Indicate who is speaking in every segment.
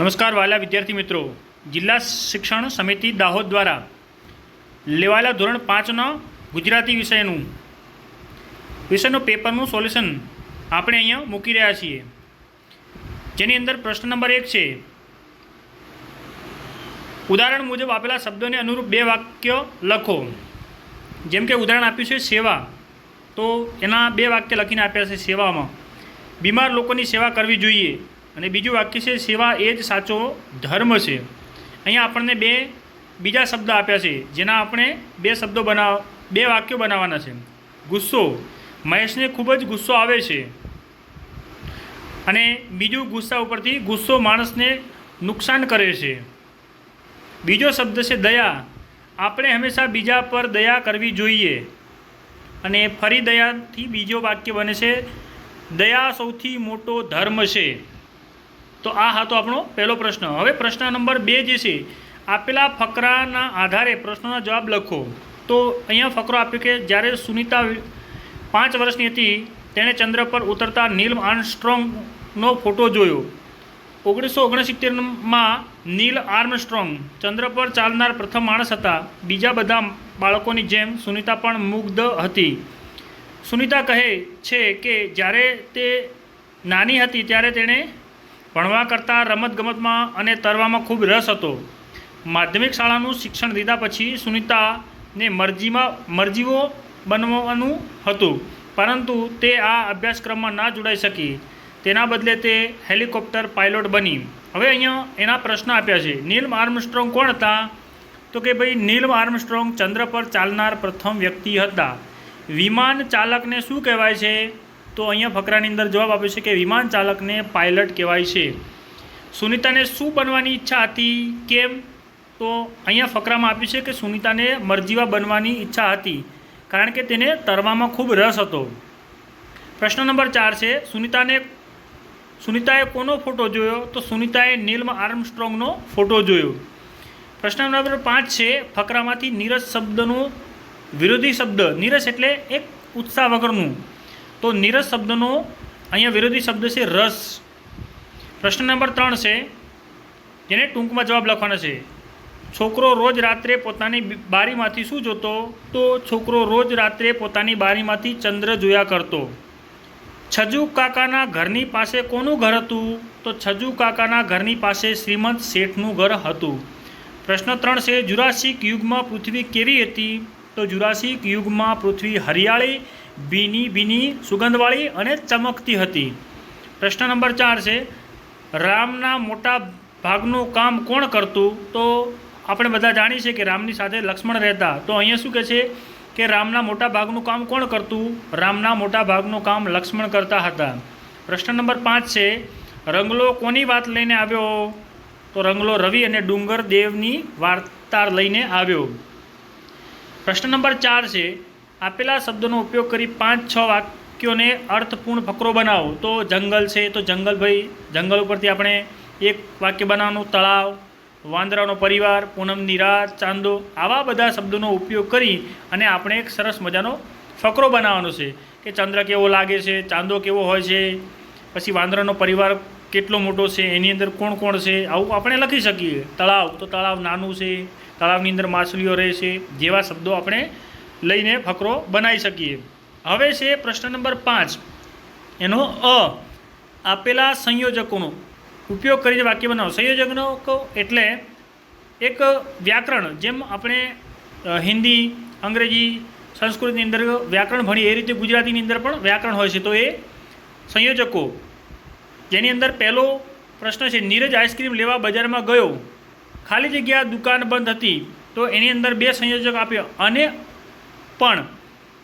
Speaker 1: નમસ્કાર વાલા વિદ્યાર્થી મિત્રો. જિલ્લા શિક્ષણ સમિતિ દાહોદ દ્વારા લેવાયેલા ધોરણ પાંચના ગુજરાતી વિષયનું વિષયનું પેપરનું સોલ્યુશન આપણે અહીંયા મૂકી રહ્યા છીએ. જેની અંદર પ્રશ્ન નંબર એક છે, ઉદાહરણ મુજબ આપેલા શબ્દોને અનુરૂપ બે વાક્ય લખો. જેમ કે ઉદાહરણ આપ્યું છે સેવા, તો એના બે વાક્ય લખીને આપ્યા છે સેવામાં. બીમાર લોકોની સેવા કરવી જોઈએ. અને બીજું વાક્ય છે, સેવા એ જ સાચો ધર્મ છે. અહીંયા આપણને બે બીજા શબ્દ આપ્યા છે, જેના આપણે બે શબ્દો બનાવ, બે વાક્યો બનાવવાના છે. ગુસ્સો. મહેશને ખૂબ જ ગુસ્સો આવે છે. અને બીજું ગુસ્સા ઉપરથી ગુસ્સો માણસને નુકસાન કરે છે. બીજો શબ્દ છે, દયા. આપણે હંમેશા બીજા પર દયા કરવી જોઈએ. અને ફરી દયાથી બીજો વાક્ય બને છે, દયા સૌથી મોટો ધર્મ છે. તો આ હતો આપણો પહેલો પ્રશ્ન. હવે પ્રશ્ન નંબર બે જે છે, આપેલા ફકરાના આધારે પ્રશ્નોના જવાબ લખો. તો અહીંયા ફકરો આપ્યો કે જ્યારે સુનિતા પાંચ વર્ષની હતી, તેણે ચંદ્ર પર ઉતરતા નીલ આર્મસ્ટ્રોંગનો ફોટો જોયો. ઓગણીસો ઓગણસિત્તેરમાં નીલ આર્મસ્ટ્રોંગ ચંદ્ર પર ચાલનાર પ્રથમ માણસ હતા. બીજા બધા બાળકોની જેમ સુનિતા પણ મુગ્ધ હતી. સુનિતા કહે છે કે જ્યારે તે નાની હતી, ત્યારે તેણે ભણવા કરતાં રમતગમતમાં અને તરવામાં ખૂબ રસ હતો. માધ્યમિક શાળાનું શિક્ષણ લીધા પછી સુનિતાને મરજીમાં, મરજીઓ બનવાનું હતું, પરંતુ તે આ અભ્યાસક્રમમાં ના જોડાઈ શકી. તેના બદલે તે હેલિકોપ્ટર પાયલોટ બની. હવે અહીંયા એના પ્રશ્ન આપ્યા છે. નીલ આર્મસ્ટ્રોંગ કોણ હતા? તો કે ભાઈ, નીલ આર્મસ્ટ્રોંગ ચંદ્ર પર ચાલનાર પ્રથમ વ્યક્તિ હતા. વિમાન ચાલકને શું કહેવાય છે? તો અહીંયા ફકરાની અંદર જવાબ આપ્યો છે કે વિમાન ચાલકને પાયલટ કહેવાય છે. સુનિતાને શું બનવાની ઈચ્છા હતી? કેમ? તો અહીંયા ફકરામાં આપ્યું છે કે સુનિતાને મરજીવા બનવાની ઈચ્છા હતી, કારણ કે તેને તરવામાં ખૂબ રસ હતો. પ્રશ્ન નંબર ચાર છે, સુનિતાને સુનિતાએ કોનો ફોટો જોયો? તો સુનિતાએ નીલમ આર્મસ્ટ્રોંગનો ફોટો જોયો. પ્રશ્ન નંબર પાંચ છે, ફકરામાંથી નીરસ શબ્દનો વિરોધી શબ્દ. નીરસ એટલે એક ઉત્સાહ વગરનું તો નીરસ શબ્દનો અહીંયા વિરોધી શબ્દ છે રસ. પ્રશ્ન નંબર ત્રણ છે જેને ટૂંકમાં જવાબ લખવાનો છે, છોકરો રોજ રાત્રે પોતાની બારીમાંથી શું જોતો? તો છોકરો રોજ રાત્રે પોતાની બારીમાંથી ચંદ્ર જોયા કરતો. છજુ કાકાના ઘરની પાસે કોનું ઘર હતું? તો છજુ કાકાના ઘરની પાસે શ્રીમંત શેઠનું ઘર હતું. પ્રશ્ન ત્રણ છે, જુરાસિક યુગમાં પૃથ્વી કેવી હતી? તો જુરાસિક યુગમાં પૃથ્વી હરિયાળી ભીની ભીની સુગંધવાળી અને ચમકતી હતી. પ્રશ્ન નંબર ચાર છે, રામના મોટા ભાગનું કામ કોણ કરતું? તો આપણે બધા જાણીએ છીએ કે રામની સાથે લક્ષ્મણ રહેતા. તો અહીંયા શું કહે છે કે રામના મોટા ભાગનું કામ કોણ કરતું? રામના મોટા ભાગનું કામ લક્ષ્મણ કરતા હતા. પ્રશ્ન નંબર પાંચ છે, રંગલો કોની વાત લઈને આવ્યો? તો રંગલો રવિ અને ડુંગર દેવની વાર્તા લઈને આવ્યો. પ્રશ્ન નંબર ચાર છે આપેલા શબ્દોનો ઉપયોગ કરી પાંચ, છ વાક્યોને અર્થપૂર્ણ ફકરો બનાવો. તો જંગલ છે, તો જંગલ ભાઈ, જંગલ ઉપરથી આપણે એક વાક્ય બનાવવાનું, તળાવ, વાંદરાનો પરિવાર, પૂનમની રાત, ચાંદો, આવા બધા શબ્દોનો ઉપયોગ કરી અને આપણે એક સરસ મજાનો ફકરો બનાવવાનો છે કે ચંદ્ર કેવો લાગે છે, ચાંદો કેવો હોય છે, પછી વાંદરાનો પરિવાર કેટલો મોટો છે, એની અંદર કોણ કોણ છે, આવું આપણે લખી શકીએ. તળાવ, તો તળાવ નાનું છે, તળાવની અંદર માછલીઓ રહે છે, જેવા શબ્દો આપણે લઈને ફકરો બનાવી શકીએ. હવે છે પ્રશ્ન નંબર પાંચ. એનો અ. આપેલા સંયોજકોનો ઉપયોગ કરીને વાક્ય બનાવો. સંયોજકનો એટલે એક વ્યાકરણ જેમ આપણે હિન્દી, અંગ્રેજી, સંસ્કૃતની અંદર વ્યાકરણ ભણીએ, એ રીતે ગુજરાતીની અંદર પણ વ્યાકરણ હોય છે. તો એ સંયોજકો. જેની અંદર પહેલો પ્રશ્ન છે, નીરજ આઈસ્ક્રીમ લેવા બજારમાં ગયો. ખાલી જગ્યા દુકાન બંધ હતી. તો એની અંદર બે સંયોજક આપ્યો. અને પણ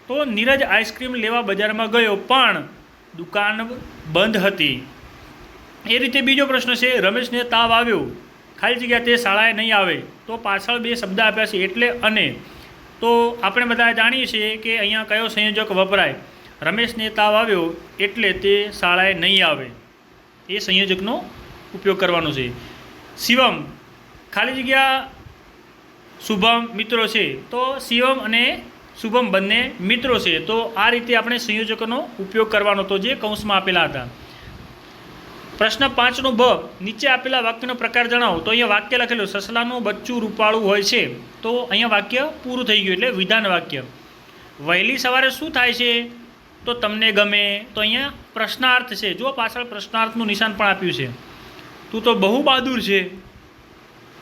Speaker 1: તો નીરજ આઈસ્ક્રીમ લેવા બજારમાં ગયો, પણ દુકાન બંધ હતી. એ રીતે બીજો પ્રશ્ન છે, રમેશને તાવ આવ્યો. ખાલી જગ્યા તે શાળાએ નહીં આવે, તો પાછળ બે શબ્દ આપ્યા છે, એટલે અને. તો આપણે બધા જાણીએ છીએ કે અહીંયા કયો સંયોજક વપરાય. રમેશને તાવ આવ્યો, એટલે તે શાળાએ નહીં આવે. એ સંયોજકનો ઉપયોગ કરવાનો છે. શિવમ, ખાલી જગ્યા, શુભમ મિત્રો છે. તો શિવમ અને શુભમ, બંને મિત્રો છે. તો આ રીતે આપણે સંયોજકોનો ઉપયોગ કરવાનો હતો જે કૌંસમાં આપેલા હતા. પ્રશ્ન પાંચનો ભ, નીચે આપેલા વાક્યનો પ્રકાર જણાવો. તો અહીંયા વાક્ય લખેલું, સસલાનું બચ્ચું રૂપાળું હોય છે. તો અહીંયા વાક્ય પૂરું થઈ ગયું એટલે વિધાન વાક્ય. વહેલી સવારે શું થાય છે? તો તમને ગમે. તો અહીંયા પ્રશ્નાર્થ છે. જો પાછળ પ્રશ્નાર્થનું નિશાન પણ આપ્યું છે. તું તો બહુ બહાદુર છે.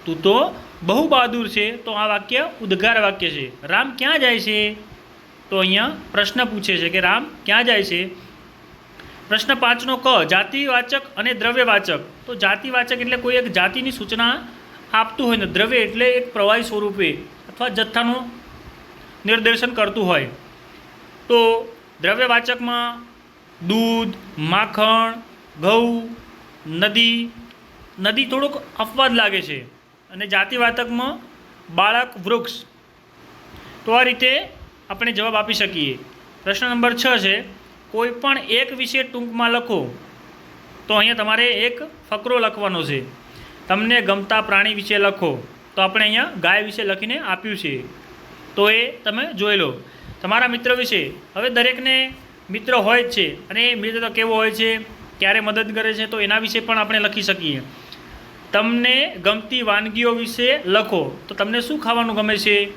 Speaker 1: તું તો બહુ બહાદુર છે, તો આ વાક્ય ઉદ્ગાર વાક્ય છે. રામ ક્યાં જાય છે? તો અહીંયા પ્રશ્ન પૂછે છે કે રામ ક્યાં જાય છે? પ્રશ્ન પાંચનો ક, જાતિવાચક અને દ્રવ્યવાચક. તો જાતિવાચક એટલે કોઈ એક જાતિની સૂચના આપતું હોય ને, દ્રવ્ય એટલે એક પ્રવાહી સ્વરૂપે અથવા જથ્થાનું નિર્દેશન કરતું હોય. તો દ્રવ્યવાચકમાં દૂધ, માખણ, ઘઉં, નદી નદી થોડુંક અપવાદ લાગે છે. અને જાતિવાતકમાં બાળક વૃક્ષ. તો આ રીતે આપણે જવાબ આપી શકીએ. પ્રશ્ન નંબર છ છે, કોઈ પણ એક વિશે ટૂંકમાં લખો, તો અહીંયા તમારે એક ફકરો લખવાનો છે. તમને ગમતા પ્રાણી વિશે લખો, તો આપણે અહીંયા ગાય વિશે લખીને આપ્યું છે. તો એ તમે જોઈ લો. તમારા મિત્ર વિશે, હવે દરેકને મિત્ર હોય જ છે, અને એ મિત્ર કેવો હોય છે, ક્યારે મદદ કરે છે, તો એના વિશે પણ આપણે લખી શકીએ. તમને ગમતી વાનગીઓ વિશે લખો. તો તમને શું ખાવાનું ગમે છે?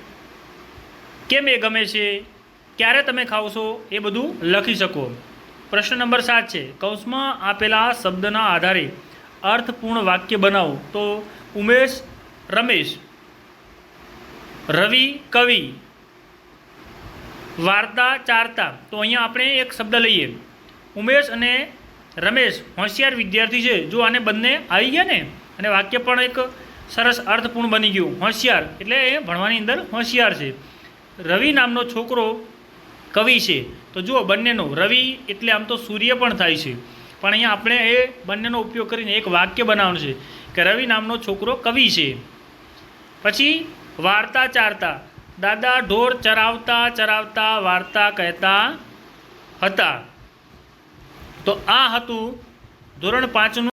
Speaker 1: કેમ એ ગમે છે? ક્યારે તમે ખાવ છો? એ બધું લખી શકો. પ્રશ્ન નંબર સાત છે, કૌંસમાં આપેલા શબ્દના આધારે અર્થપૂર્ણ વાક્ય બનાવો. તો ઉમેશ, રમેશ, રવિ, કવિ, વાર્તા, ચારતા. તો અહીંયા આપણે એક શબ્દ લઈએ. ઉમેશ અને રમેશ, હોશિયાર વિદ્યાર્થી છે. જો આને બંને આવી ગયા ને અને વાક્ય પણ એક સરસ અર્થપૂર્ણ બની ગયું. હોશિયાર, એટલે એ ભણવાની અંદર હોશિયાર છે. રવિ નામનો છોકરો કવિ છે. તો જુઓ બંનેનો, રવિ એટલે આમ તો સૂર્ય પણ થાય છે. પણ અહીંયા આપણે એ બંનેનો ઉપયોગ કરીને એક વાક્ય બનાવવાનું છે કે રવિ નામનો છોકરો કવિ છે. પછી વાર્તા ચારતા, દાદા ઢોર ચરાવતા ચરાવતા વાર્તા કહેતા હતા. તો આ હતું ધોરણ પાંચનું